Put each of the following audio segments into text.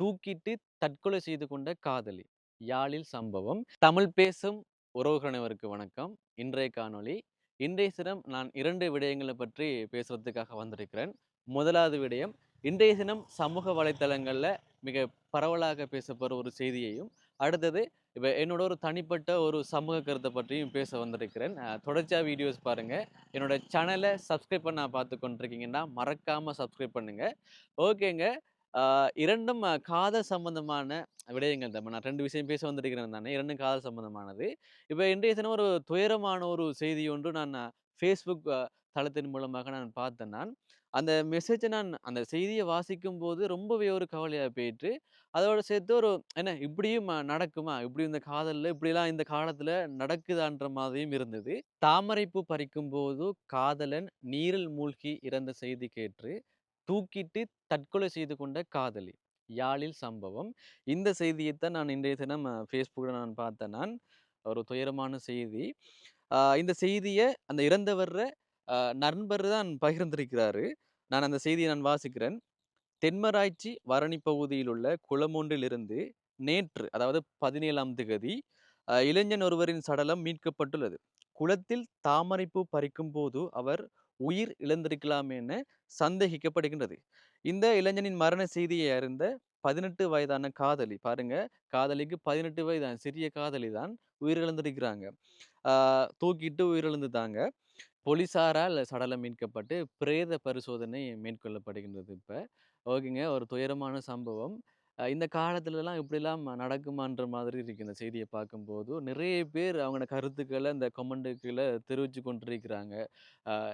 தூக்கிட்டு தற்கொலை செய்து கொண்ட காதலி. யாழில் சம்பவம். தமிழ் பேசும் உறவுகளவருக்கு வணக்கம். இன்றைய காணொளி. இன்றைய சினம் நான் இரண்டு விடயங்களை பற்றி பேசுறதுக்காக வந்திருக்கிறேன். முதலாவது விடயம் இன்றைய தினம் சமூக வலைத்தளங்களில் மிக பரவலாக பேசப்படுற ஒரு செய்தியையும் அடுத்தது இப்போ என்னோட ஒரு தனிப்பட்ட ஒரு சமூக கருத்தை பற்றியும் பேச வந்திருக்கிறேன். தொடர்ச்சியாக வீடியோஸ் பாருங்கள் என்னோட சேனலை சப்ஸ்கிரைப் பண்ண பார்த்து கொண்டிருக்கீங்கன்னா மறக்காமல் சப்ஸ்கிரைப் பண்ணுங்கள் ஓகேங்க. இரண்டும் காதல் சம்பந்தமான விடயங்கள் தான். நான் ரெண்டு விஷயம் பேச வந்திருக்கிறேன் தானே இரண்டும் காதல் சம்பந்தமானது. இப்போ இன்றைய தினம் ஒரு துயரமான ஒரு செய்தி ஒன்று நான் ஃபேஸ்புக் தளத்தின் மூலமாக நான் பார்த்தேன் நான். அந்த மெசேஜை நான் அந்த செய்தியை வாசிக்கும் போது ரொம்பவே ஒரு கவலையாக போயிட்டு அதோட சேர்த்து ஒரு என்ன இப்படியும் நடக்குமா? இப்படி இந்த காதலில் இப்படிலாம் இந்த காலத்தில் நடக்குதான்ற மாதிரியும் இருந்தது. தாமரைப்பூ பறிக்கும் போது காதலன் நீரில் மூழ்கி இறந்த செய்தி கேட்டு தூக்கிட்டு தற்கொலை செய்து கொண்ட காதலி. யாழில் சம்பவம். இந்த செய்தியைத்தான் நான் இன்றைய தினம் ஃபேஸ்புக்கில் நான் பார்த்தேன். நான் ஒரு துயரமான செய்தி. இந்த செய்தியை அந்த இறந்தவர்ற நண்பர் தான் பகிர்ந்திருக்கிறாரு. நான் அந்த செய்தியை நான் வாசிக்கிறேன். தென்மராய்ச்சி வரணி பகுதியில் உள்ள குளமொன்றிலிருந்து நேற்று அதாவது பதினேழாம் திகதி இளைஞன் ஒருவரின் சடலம் மீட்கப்பட்டுள்ளது. குளத்தில் தாமரைப்பூ பறிக்கும் போது அவர் உயிர் இழந்திருக்கலாம் சந்தேகிக்கப்படுகின்றது. இந்த இளைஞனின் மரண செய்தியை அறிந்த பதினெட்டு வயதான காதலி பாருங்க காதலிக்கு பதினெட்டு வயதான சிறிய காதலி தான் உயிரிழந்திருக்கிறாங்க. தூக்கிட்டு உயிரிழந்துட்டாங்க. போலீசாரால் சடலம் மீட்கப்பட்டு பிரேத பரிசோதனை மேற்கொள்ளப்படுகின்றது இப்போ. ஓகேங்க ஒரு துயரமான சம்பவம். இந்த காலத்துலலாம் இப்படிலாம் நடக்குமான்ற மாதிரி இருக்கு. இந்த செய்தியை பார்க்கும்போது நிறைய பேர் அவங்களோட கருத்துக்களை இந்த கமெண்ட்டுக்களை தெரிவித்து கொண்டிருக்கிறாங்க.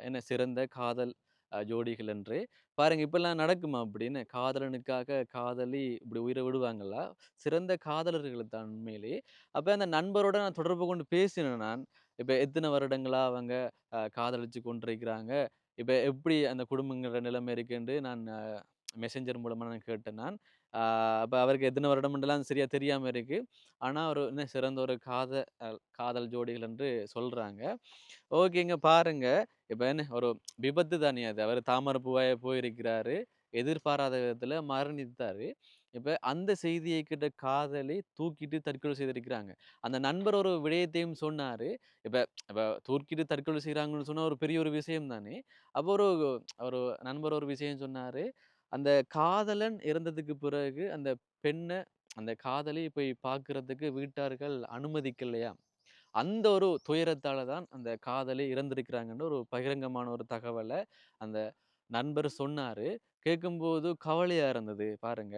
என்ன சிறந்த காதல் ஜோடிகள் என்று. பாருங்க இப்பெல்லாம் நடக்குமா அப்படின்னு காதலனுக்காக காதலி இப்படி உயிரை விடுவாங்களா? சிறந்த காதலர்கள் தான் உண்மையிலே. அப்போ அந்த நண்பரோட நான் தொடர்பு கொண்டு பேசினேன் நான். இப்போ எத்தனை வருடங்களாக அவங்க காதலிச்சு கொண்டிருக்கிறாங்க. இப்போ எப்படி அந்த குடும்பங்களோட நிலைமை இருக்குன்னு நான் மெசேஞ்சர் மூலமாக நான் கேட்டேன் நான். அப்போ அவருக்கு எத்தனை வருடம்ன்றலாம் சரியாக தெரியாமல் இருக்குது ஆனால் ஒரு என்ன சிறந்த ஒரு காதல் காதல் ஜோடிகள் என்று சொல்கிறாங்க ஓகேங்க பாருங்கள் இப்போ என்ன ஒரு விபத்து தானே அது. அவர் தாமரப்பூவாய போயிருக்கிறாரு. எதிர்பாராத விதத்தில் மரணித்தார். இப்போ அந்த செய்தியை கிட்ட காதலி தூக்கிட்டு தற்கொலை செய்திருக்கிறாங்க. அந்த நண்பர் ஒரு விடயத்தையும் சொன்னார். இப்போ இப்போ தூக்கிட்டு தற்கொலை செய்கிறாங்கன்னு சொன்னால் ஒரு பெரிய ஒரு விஷயம் தானே. அப்போ ஒரு ஒரு நண்பர் ஒரு விஷயம் சொன்னார். அந்த காதலன் இறந்ததுக்கு பிறகு அந்த பெண்ணை அந்த காதலி போய் பார்க்கறதுக்கு வீட்டார்கள் அனுமதிக்கலையா? அந்த ஒரு துயரத்தால தான் அந்த காதலி இறந்திருக்கிறாங்கன்னு ஒரு பகிரங்கமான ஒரு தகவலை அந்த நண்பர் சொன்னாரு. கேட்கும்போது கவலையா இருந்தது. பாருங்க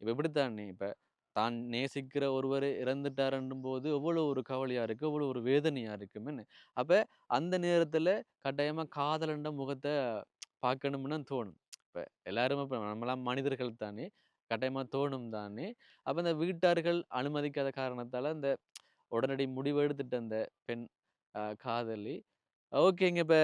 இப்ப எப்படித்தானே இப்ப தான் நேசிக்கிற ஒருவர் இறந்துட்டாருன்னும் போது எவ்வளோ ஒரு கவலையா இருக்கு எவ்வளோ ஒரு வேதனையா இருக்குன்னு அப்ப அந்த நேரத்துல கட்டாயமா காதலண்ட முகத்தை பார்க்கணும்னு தோணும். இப்போ எல்லாருமே இப்போ நம்மளாம் மனிதர்கள் தானே கட்டாயமாக தோணும் தானே அப்போ இந்த வீட்டார்கள் அனுமதிக்காத காரணத்தால் அந்த உடனடி முடிவு எடுத்துட்டு அந்த பெண் காதலி ஓகேங்க. இப்போ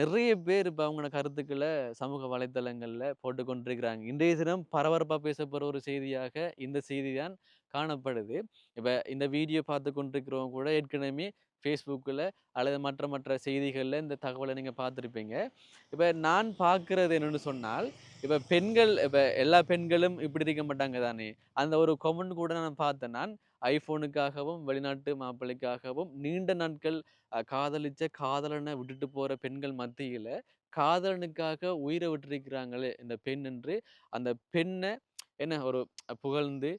நிறைய பேர் இப்போ அவங்களோட கருத்துக்களை சமூக வலைத்தளங்களில் போட்டுக்கொண்டிருக்கிறாங்க இன்றைய தினம் பரபரப்பாக பேசப்படுற ஒரு செய்தியாக இந்த செய்தி தான். காணப்படுது. இப்போ இந்த வீடியோ பார்த்து கொண்டிருக்கிறவங்க கூட ஏற்கனவே ஃபேஸ்புக்கில் அல்லது மற்ற மற்ற செய்திகளில் இந்த தகவலை நீங்கள் பார்த்துருப்பீங்க. இப்போ நான் பார்க்குறது என்னென்னு சொன்னால் இப்போ பெண்கள் இப்போ எல்லா பெண்களும் இப்படி இருக்க மாட்டாங்க தானே? அந்த ஒரு கொமெண்ட் கூட நான் பார்த்தேன். நான் ஐஃபோனுக்காகவும் வெளிநாட்டு மாப்பிள்ளைக்காகவும் நீண்ட நாட்கள் காதலிச்ச காதலனை விட்டுட்டு போகிற பெண்கள் மத்தியில் காதலனுக்காக உயிரை விட்டுருக்கிறாங்களே இந்த பெண் என்று அந்த பெண்ணை என்ன ஒரு புகழ்ந்து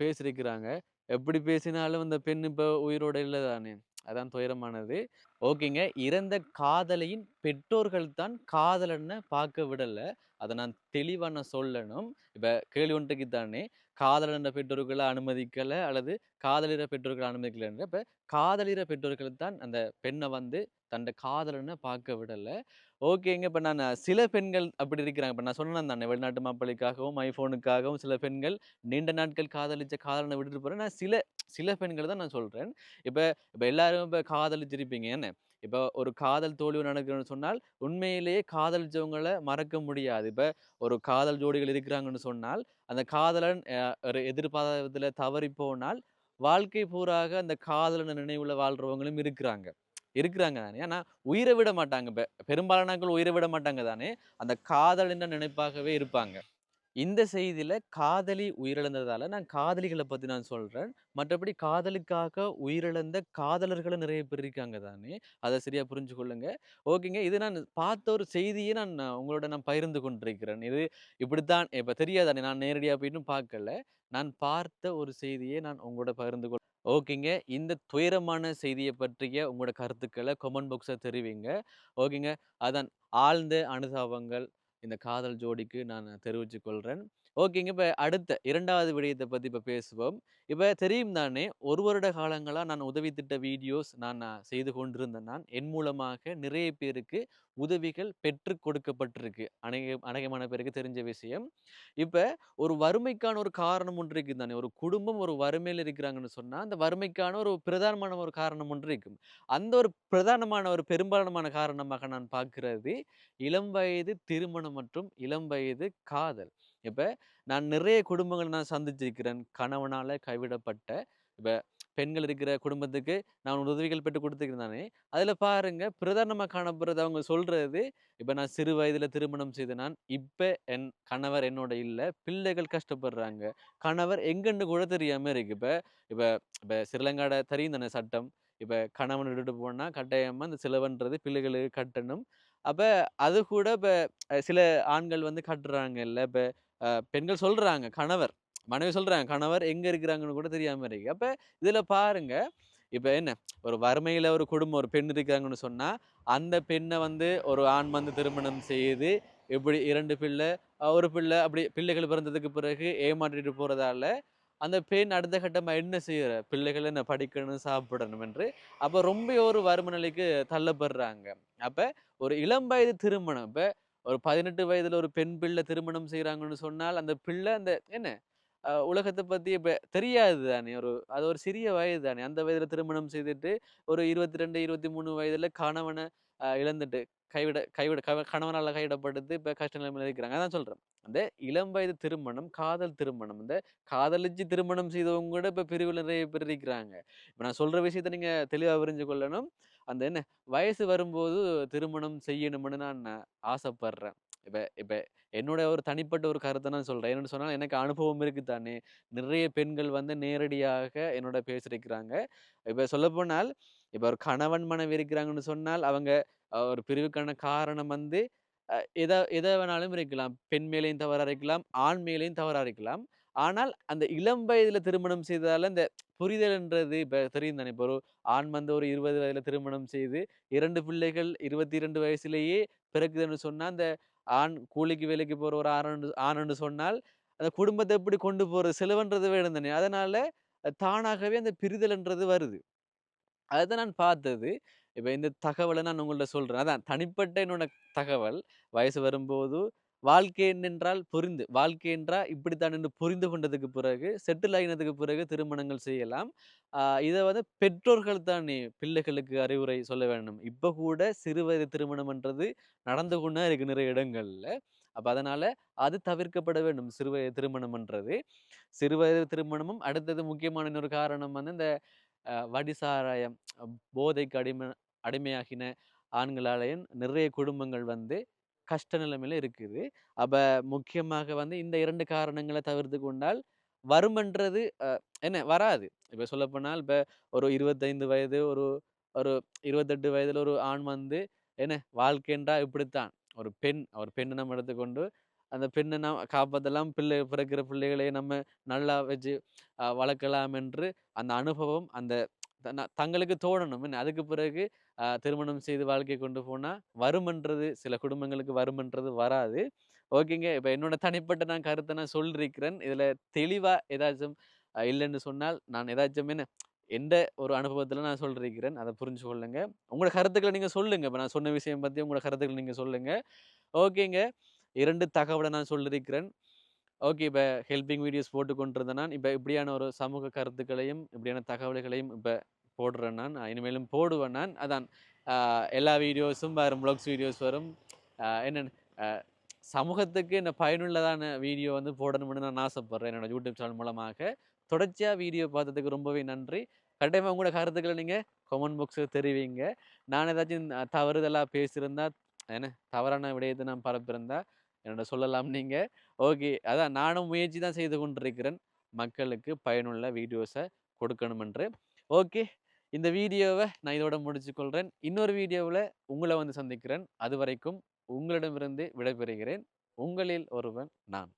பேசியிருக்கிறாங்க. எப்படி பேசினாலும் அந்த பெண் இப்போ உயிரோட இல்லை தானே அதான் துயரமானது. ஓகேங்க. இறந்த காதலையின் பெற்றோர்கள் தான் காதலன்னு பார்க்க விடலை. அதை நான் தெளிவான சொல்லணும். இப்போ கேள்வி ஒன்றுக்கு தானே காதலன பெற்றோர்களை அனுமதிக்கலை அல்லது காதலிற பெற்றோர்களை அனுமதிக்கலைன்ற இப்போ காதலிற பெற்றோர்கள் தான் அந்த பெண்ணை வந்து தன் காதலனை பார்க்க விடலை. ஓகேங்க. இப்போ நான் சில பெண்கள் அப்படி இருக்கிறாங்க. இப்போ நான் சொன்னேன் தானே வெளிநாட்டு மாப்பிள்ளைக்காகவும் ஐஃபோனுக்காகவும் சில பெண்கள் நீண்ட நாட்கள் காதலிச்ச காதலனை விட்டுட்டு போகிறேன் நான் சில சில பெண்கள் தான் நான் சொல்கிறேன் இப்போ இப்போ எல்லாரும் இப்போ காதலிச்சிருப்பீங்க என்ன? இப்போ ஒரு காதல் தோல்வி நடக்குதுன்னு சொன்னால் உண்மையிலேயே காதலிச்சவங்களை மறக்க முடியாது. இப்போ ஒரு காதல் ஜோடிகள் இருக்கிறாங்கன்னு சொன்னால் அந்த காதலன் ஒரு எதிர்பாராதத்தில் தவறி போனால் வாழ்க்கை பூராக அந்த காதலன் நினைவுல வாழ்றவங்களும் இருக்கிறாங்க. இருக்கிறாங்க தானே. ஆனால் உயிரை விட மாட்டாங்க. பெரும்பாலானாக்கள் உயிரை விட மாட்டாங்க தானே. அந்த காதல் என்ற நினைப்பாகவே இருப்பாங்க. இந்த செய்தியில் காதலி உயிரிழந்ததால நான் காதலிகளை பற்றி நான் சொல்கிறேன் மற்றபடி காதலுக்காக உயிரிழந்த காதலர்களும் நிறைய பேர் இருக்காங்க தானே! அதை சரியாக புரிஞ்சு கொள்ளுங்க. ஓகேங்க. இது நான் பார்த்த ஒரு செய்தியை நான் உங்களோட நான் பகிர்ந்து கொண்டிருக்கிறேன். இது இப்படித்தான் இப்போ தெரியாதானே நான் நேரடியாக போய் இன்னும் பார்க்கல. நான் பார்த்த ஒரு செய்தியை நான் உங்களோட பகிர்ந்து கொள் ஓகேங்க. இந்த துயரமான செய்தியை பற்றிய உங்களோட கருத்துக்களை கமெண்ட் பாக்ஸ்ல தெரிவிங்க. ஓகேங்க. அதான் ஆழ்ந்த அனுதாபங்கள் இந்த காதல் ஜோடிக்கு நான் தெரிவிச்சுக் கொள்கிறேன் ஓகேங்க. இப்போ அடுத்த இரண்டாவது விடயத்தை பற்றி இப்போ பேசுவோம். இப்போ தெரியும் தானே, ஒரு வருட காலங்களாக நான் உதவி திட்ட வீடியோஸ் நான் செய்து கொண்டிருந்தேன் நான், என் மூலமாக நிறைய பேருக்கு உதவிகள் பெற்று கொடுக்கப்பட்டிருக்கு. அநேக அநேகமான பேருக்கு தெரிஞ்ச விஷயம். இப்போ ஒரு வறுமைக்கான ஒரு காரணம் ஒன்று இருக்குது தானே. ஒரு குடும்பம் ஒரு வறுமையில் இருக்கிறாங்கன்னு சொன்னால் அந்த வறுமைக்கான ஒரு பிரதானமான ஒரு காரணம் ஒன்று இருக்கும். அந்த ஒரு பிரதானமான ஒரு பெரும்பாலான காரணமாக நான் பார்க்கிறது, இளம் வயது திருமணம் மற்றும் இளம் வயது காதல். இப்போ நான் நிறைய குடும்பங்கள் நான் சந்திச்சிருக்கிறேன். கணவனால் கைவிடப்பட்ட இப்போ பெண்கள் இருக்கிற குடும்பத்துக்கு நான் உதவிகள் பெற்று கொடுத்துருந்தானே அதில் பாருங்கள் பாருங்க பிரதானமா காணப்படுறது அவங்க சொல்கிறது இப்போ நான் சிறு வயதில் திருமணம் செய்த நான், இப்போ என் கணவர் என்னோட இல்லை பிள்ளைகள் கஷ்டப்படுறாங்க. கணவர் எங்கன்னு கூட தெரியாமல் இருக்கு. இப்போ இப்போ இப்போ ஸ்ரீலங்காட தெரியும் தானே சட்டம். இப்போ கணவன் விட்டுட்டு போனால் கட்டாயமாக அந்த செலவுன்றது பிள்ளைகளுக்கு கட்டணும். அப்போ அது கூட இப்போ சில ஆண்கள் வந்து கட்டுறாங்கல்ல. இல்லை இப்போ பெண்கள் சொல்கிறாங்க கணவர் மனைவி சொல்கிறாங்க கணவர் எங்கே இருக்கிறாங்கன்னு கூட தெரியாமல் இருக்கு. அப்போ இதில் பாருங்க, இப்போ என்ன ஒரு வறுமையில் ஒரு குடும்பம் ஒரு பெண் இருக்கிறாங்கன்னு சொன்னால் அந்த பெண்ணை வந்து ஒரு ஆண் வந்து திருமணம் செய்து, இப்படி இரண்டு பிள்ளை, ஒரு பிள்ளை அப்படி பிள்ளைகள் பிறந்ததுக்கு பிறகு ஏமாற்றிட்டு போகிறதால அந்த பெண் அடுத்த கட்டமாக என்ன செய்கிற பிள்ளைகள் என்ன படிக்கணும், சாப்பிடணும் என்று, அப்போ ரொம்ப ஒரு வறுமை நிலைக்கு தள்ளப்படுறாங்க. அப்போ ஒரு இளம் வயது திருமணம். இப்போ ஒரு பதினெட்டு வயதில் ஒரு பெண் பிள்ளை திருமணம் செய்கிறாங்கன்னு சொன்னால், அந்த பிள்ளை அந்த என்ன உலகத்தை பற்றி இப்போ தெரியாது தானே. ஒரு அது ஒரு சிறிய வயது தானே. அந்த வயதில் திருமணம் செய்துட்டு, ஒரு இருபத்தி ரெண்டு இருபத்தி மூணு வயதில் கணவனை இழந்துட்டு, கைவிட கைவிட கவ கணவனால இப்போ கஷ்ட நிலைமையில் இருக்கிறாங்க. அதான் சொல்கிறேன் அந்த இளம் வயது திருமணம், காதல் திருமணம். இந்த காதலிச்சு திருமணம் செய்தவங்க கூட இப்போ பிரிவில் நிறைய பேர் இருக்கிறாங்க. இப்போ நான் சொல்கிற விஷயத்த நீங்கள் தெளிவாக புரிஞ்சு கொள்ளணும். அந்த என்ன வயசு வரும்போது திருமணம் செய்யணும்னு நான் ஆசைப்படுறேன். இப்போ இப்போ என்னோட ஒரு தனிப்பட்ட ஒரு கருத்தை நான் சொல்கிறேன் என்னென்னு சொன்னால் எனக்கு அனுபவம் இருக்குது தானே. நிறைய பெண்கள் வந்து நேரடியாக என்னோட பேசியிருக்கிறாங்க. இப்போ சொல்லப்போனால், இப்போ ஒரு கணவன் மனைவி இருக்கிறாங்கன்னு சொன்னால், அவங்க ஒரு பிரிவுக்கான காரணம் வந்து எதை எதை வேணாலும் இருக்கலாம். பெண் மேலேயும் தவறாக இருக்கலாம், ஆண் மேலேயும் தவறாக இருக்கலாம். ஆனால் அந்த இளம் வயதில் திருமணம் செய்ததால் இந்த புரிதல்ன்றது இப்போ தெரியும் தானே. இப்போ ஒரு ஆண் வந்து ஒரு இருபது வயதில் திருமணம் செய்து இரண்டு பிள்ளைகள் 22 வயசுலேயே பிறக்குதுன்னு சொன்னால் அந்த ஆண் கூலிக்கு வேலைக்கு போகிற ஒரு ஆண் ஆணுன்னு சொன்னால், அந்த குடும்பத்தை எப்படி கொண்டு போகிற செலவுன்றது வேணும் தானே. அதனால் தானாகவே அந்த பிரிதல்ன்றது வருது. அதை நான் பார்த்தது. இப்போ இந்த தகவலை நான் உங்கள்கிட்ட சொல்கிறேன் அதான் தனிப்பட்ட என்னோட தகவல். வயசு வரும்போது வாழ்க்கை என்னென்றால் புரிந்து வாழ்க்கை என்றால் இப்படித்தான் என்று புரிந்து கொண்டதுக்கு பிறகு, செட்டில் ஆயினதுக்கு பிறகு திருமணங்கள் செய்யலாம். இதை வந்து பெற்றோர்கள் தானே பிள்ளைகளுக்கு அறிவுரை சொல்ல வேண்டும். இப்போ கூட சிறு வயது திருமணம்ன்றது நடந்து கொண்டே இருக்கு நிறைய இடங்களில் அப்போ அதனால் அது தவிர்க்கப்பட வேண்டும். சிறுவயது திருமணம்ன்றது. சிறுவயது திருமணமும் அடுத்தது முக்கியமான இன்னொரு காரணம் வந்து இந்த வடிசாராயம், போதைக்கு அடிமை அடிமையாகின ஆண்களாலேயும் நிறைய குடும்பங்கள் வந்து கஷ்ட நிலைமையில இருக்குது. அப்போ முக்கியமாக வந்து இந்த இரண்டு காரணங்களை தவிர்த்து கொண்டால், வருமன்றது என்ன வராது. இப்போ சொல்லப்போனால் இப்போ ஒரு 25 வயது, ஒரு ஒரு இருபத்தெட்டு வயதில் ஒரு ஆண் வந்து என்ன வாழ்க்கைன்றா இப்படித்தான். ஒரு பெண் ஒரு பெண்ணை நம்ம எடுத்துக்கொண்டு, அந்த பெண்ணை நாம் காப்பதெல்லாம் பிள்ளை பிறக்கிற பிள்ளைகளை நம்ம நல்லா வச்சு வளர்க்கலாம் என்று அந்த அனுபவம் அந்த தங்களுக்கு தோணணும். என்ன அதுக்கு பிறகு திருமணம் செய்து வாழ்க்கை கொண்டு போனால் வருமன்றது சில குடும்பங்களுக்கு வருமன்றது வராது. ஓகேங்க. இப்போ என்னோட தனிப்பட்ட நான் கருத்தை நான் சொல்லியிருக்கிறேன். இதில் தெளிவாக ஏதாச்சும் இல்லைன்னு சொன்னால், நான் ஏதாச்சும் என்ன எந்த ஒரு அனுபவத்தில் நான் சொல்லியிருக்கிறேன். அதை புரிஞ்சு கொள்ளுங்க. உங்களோட கருத்துக்களை நீங்கள் சொல்லுங்கள் இப்போ நான் சொன்ன விஷயம் பற்றி உங்களோட கருத்துக்களை நீங்கள் சொல்லுங்கள் ஓகேங்க. இரண்டு தகவலை நான் சொல்லியிருக்கிறேன். ஓகே. இப்போ ஹெல்பிங் வீடியோஸ் போட்டு கொண்டிருந்தேன் நான், இப்போ இப்படியான ஒரு சமூக கருத்துக்களையும், இப்படியான தகவல்களையும் இப்போ போடுறேன் நான். இனிமேலும் போடுவேன் நான். அதான் எல்லா வீடியோஸும் வரும். ப்ளாக்ஸ் வீடியோஸ் வரும். என்னென்ன சமூகத்துக்கு என்ன பயனுள்ளதான வீடியோ வந்து போடணும்னு நான் ஆசைப்பட்றேன் என்னோட யூடியூப் சேனல் மூலமாக. தொடர்ச்சியாக வீடியோ பார்த்ததுக்கு ரொம்பவே நன்றி. கட்டாயமா உங்களோட கருத்துக்களை நீங்கள் கமெண்ட் பாக்ஸில் தெரிவிங்க. நான் ஏதாச்சும் தவறுதலாக பேசியிருந்தா, என்ன தவறான விடயத்தை நான் பரப்பியிருந்தா, என்னோட சொல்லலாம் நீங்கள் ஓகே. அதான் நானும் முயற்சி தான் செய்து கொண்டிருக்கிறேன். மக்களுக்கு பயனுள்ள வீடியோஸை கொடுக்கணுமென்று ஓகே. இந்த வீடியோவை நான் இதோட முடிச்சுக்கொள்கிறேன் இன்னொரு வீடியோவில் உங்களை வந்து சந்திக்கிறேன். அது வரைக்கும் உங்களிடமிருந்து விடைபெறுகிறேன். உங்களில் ஒருவன் நான்.